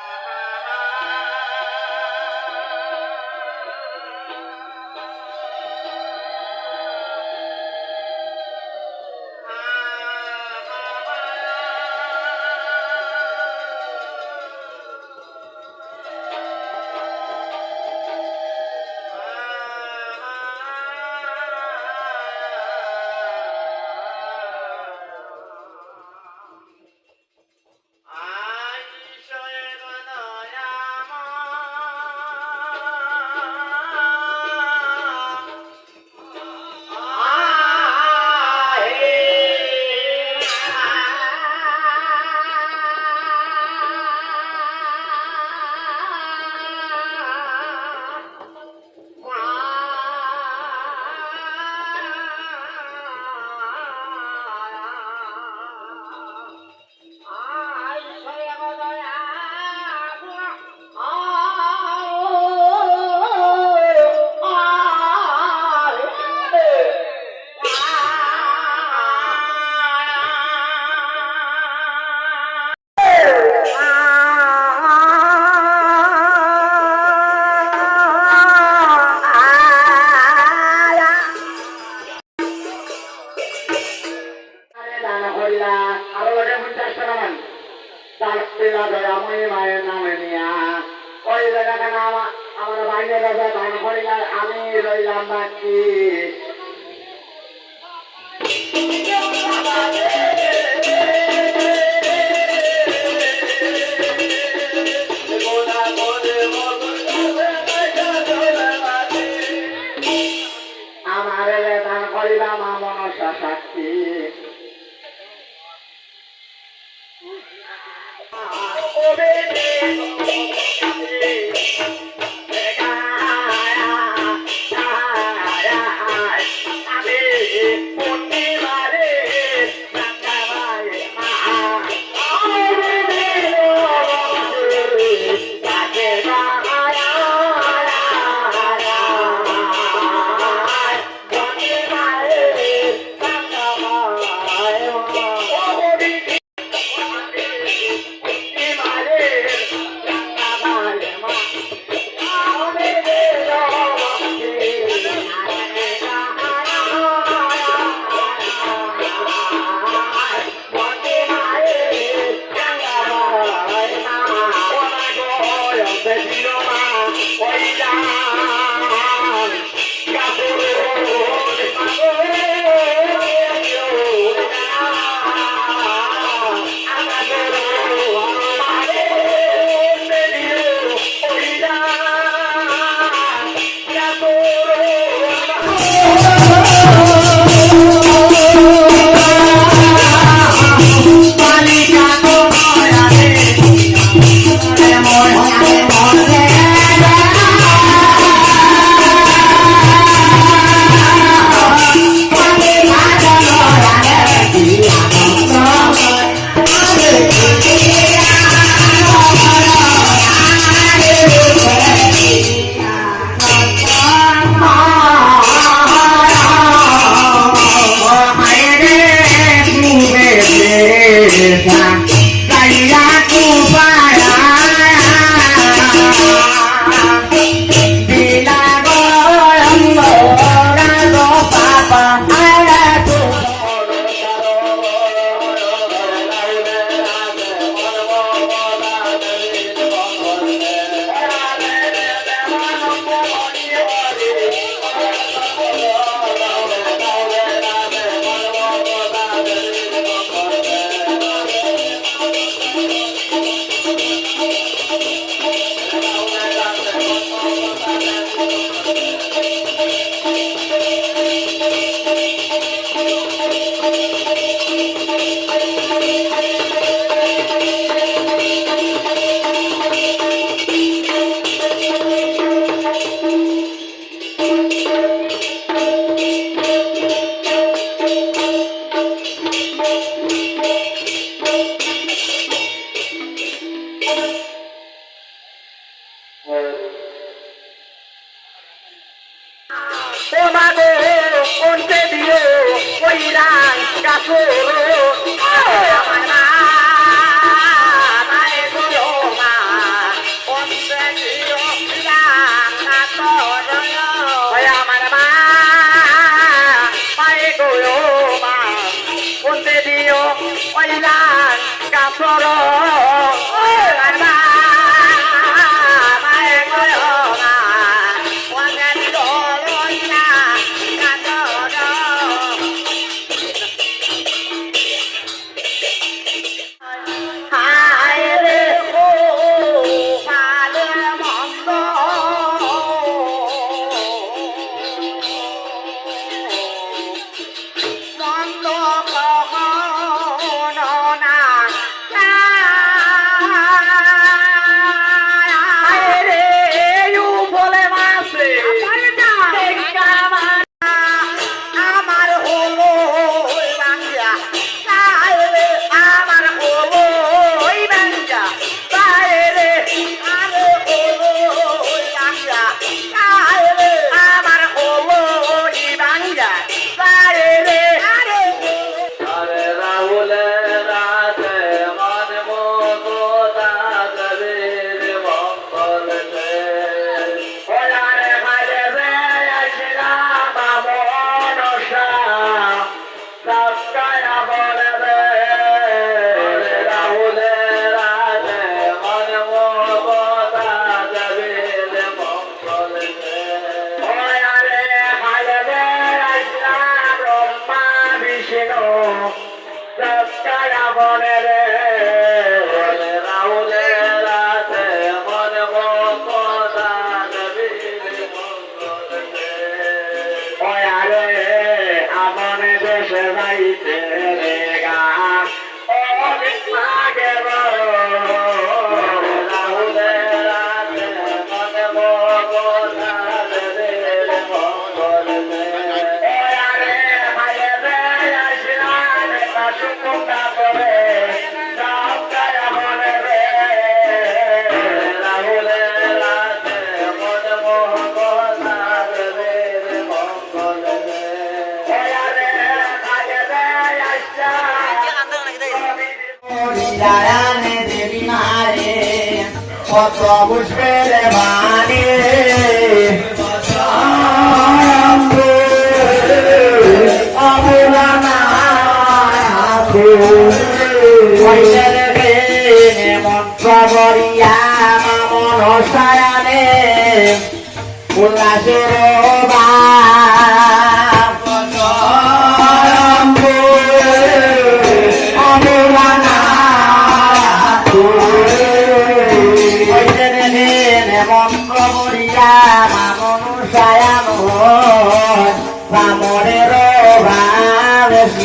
you কত মুশকিল মানে মন্ত্র মামন সায়ানে উল্লাসের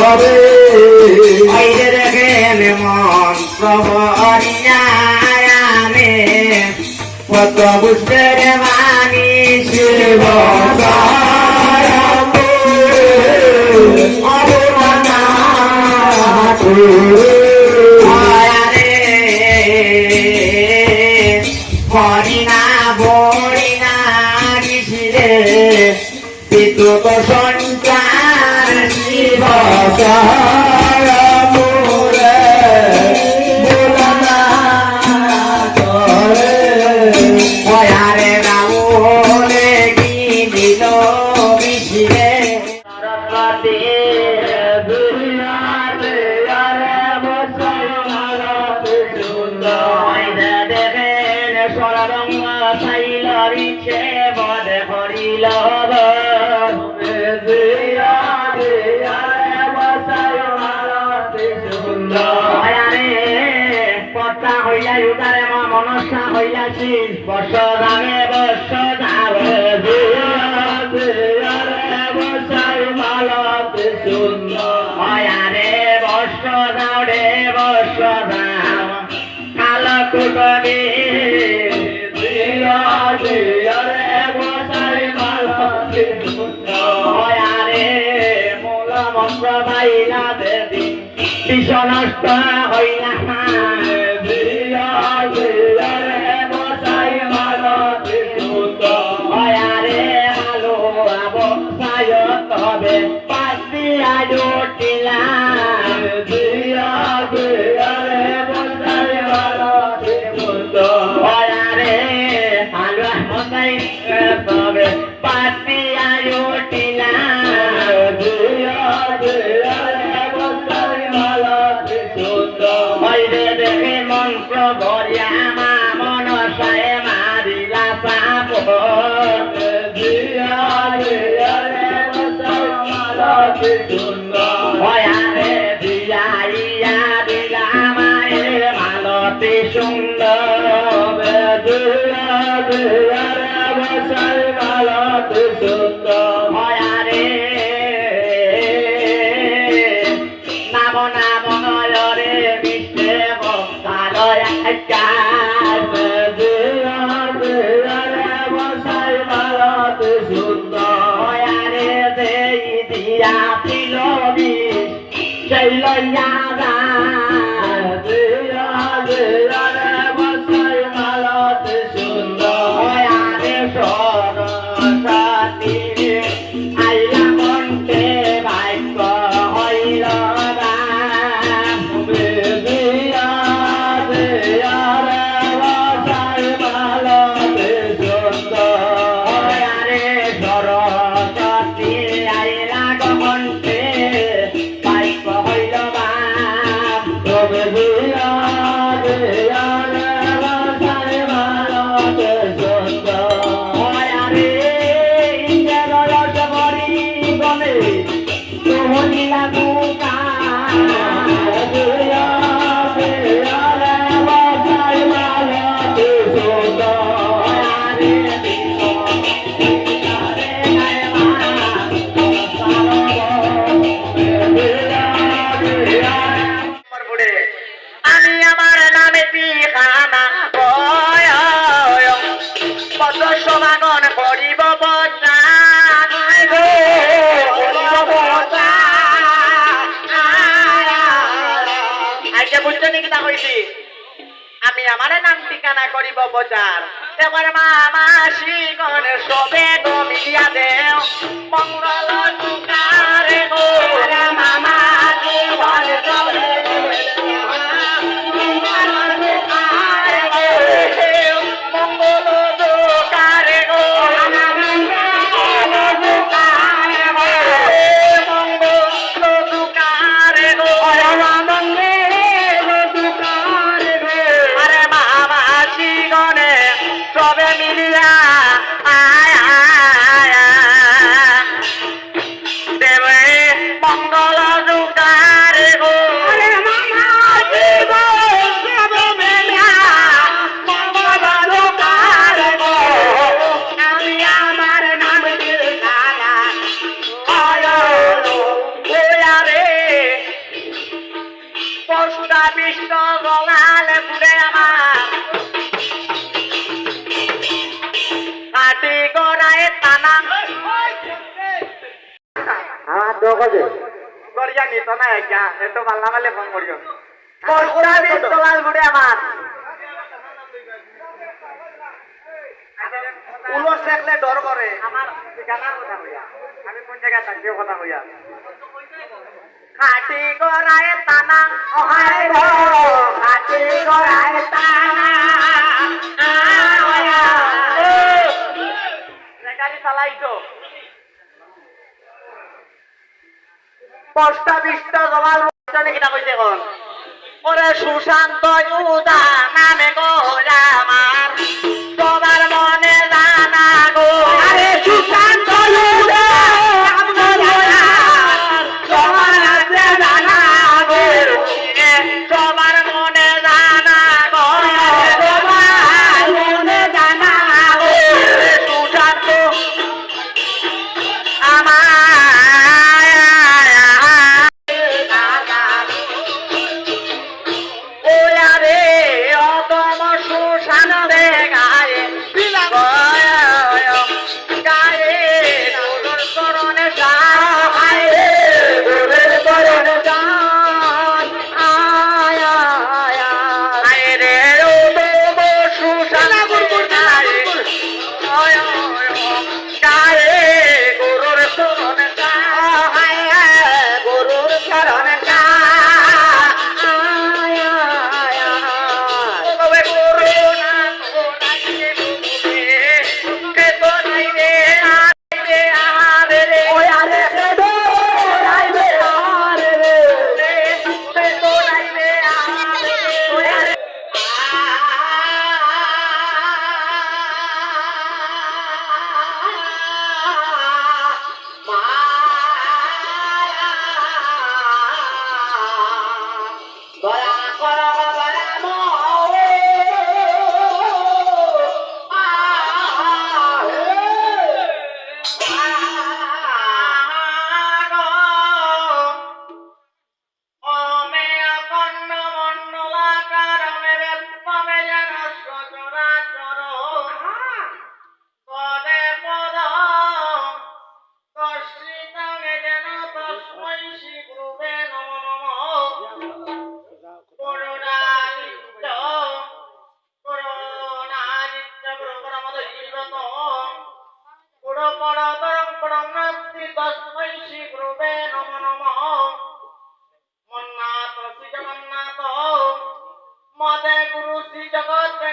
হবে আইরে দেখেন মন প্রভু অরিয়ারামে কত বুঝতে রে মানি শিব অবমানা মনসা হইলা উদারে মা মনসা হইলা শিষ বর্ষ যাবে বর্ষ যাবে বসাই মালাতে সুন্দর বর্ষ যাও রে বর্ষ যাও কাল কুটনি মূল মন্ত্র পাইলা দেবী বিষ নষ্ট হইলা আলো অবসায় তবে পাতিয়া জটিলা মালাতে সুন্দর হয়ারে দিয়া ইয়া দিলা মায়ের মালতি সুন্দর দিয়া দিয়া রে বসাই মালাতে সুন্দর হয়ারে নাম নাম নয়রে বিশ্বে ভক্তালয় আচার দিয়া Yeah. করিব বজার এবার মামা শিগন সবে গমিয়া দেও। মঙ্গল তুকারে এত মাল্লা মালে ফোন করিও পোস্টা বিষ্ট আমার। উলস দেখলে ডর করে। আমার ঠিকানার কথা কইয়া আমি কোন জায়গায় থাকি কথা কইয়া। খাটি গড়ায় টানা অহায় খাটি গড়ায় টানা চালাইছো। পোস্টা বিষ্ট জলাল কিনা কইতে কোন ওরে সুশান্ত ইউদা নামে গো আমার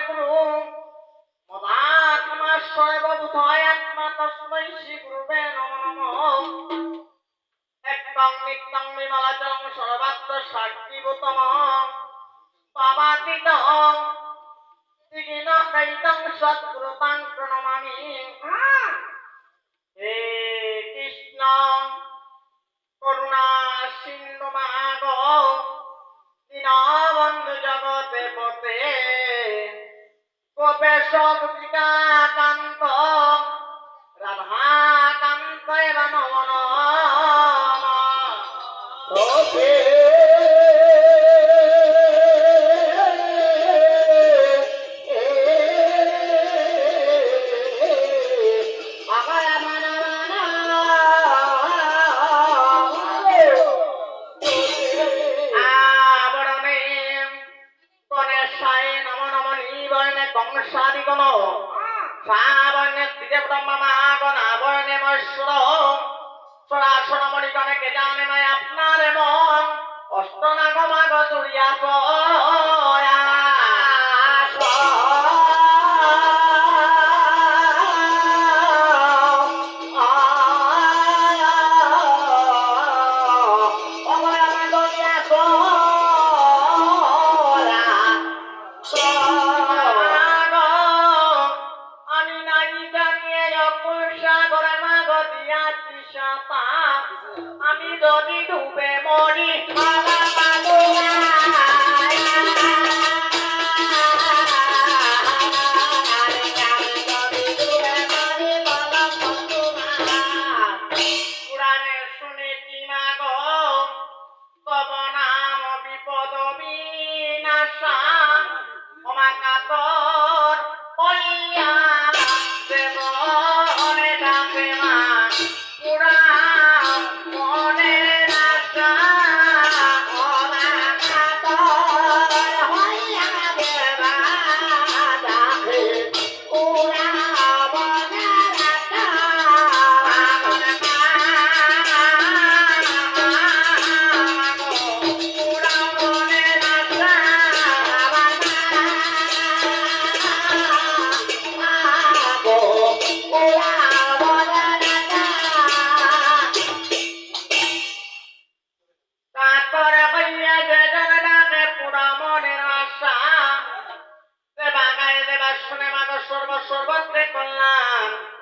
يكلوم مضاك ما الشعب بطايات ما تصميش قربين ومنمهم একদম নিত্যং বিমলাচং সর্বাত্ম সাক্ষীভূতম পাবাতিতং তিগিনং দৈতং প্রণমামি পেশক কান Yapo.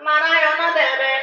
Marah 呗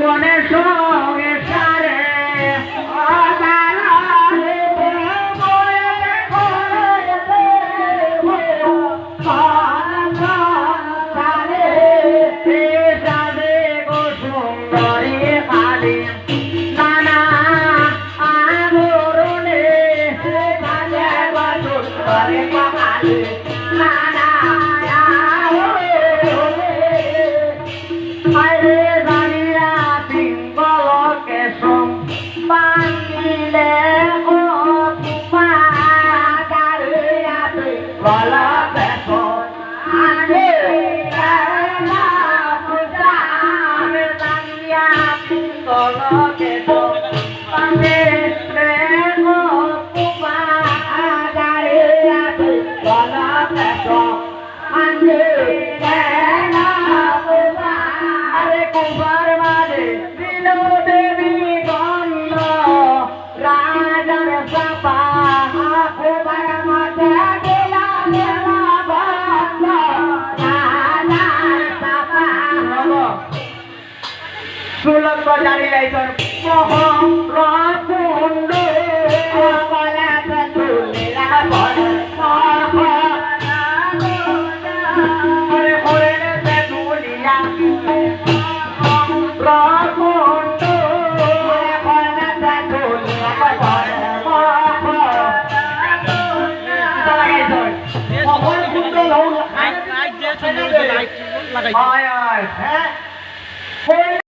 কোনের সঙ্গে সুলভ জারি লাইছন মহারাকুণ্ড লাগাই লাইট লাইট দিয়ে চলে লাইট লাগাই আয় আয় হ্যাঁ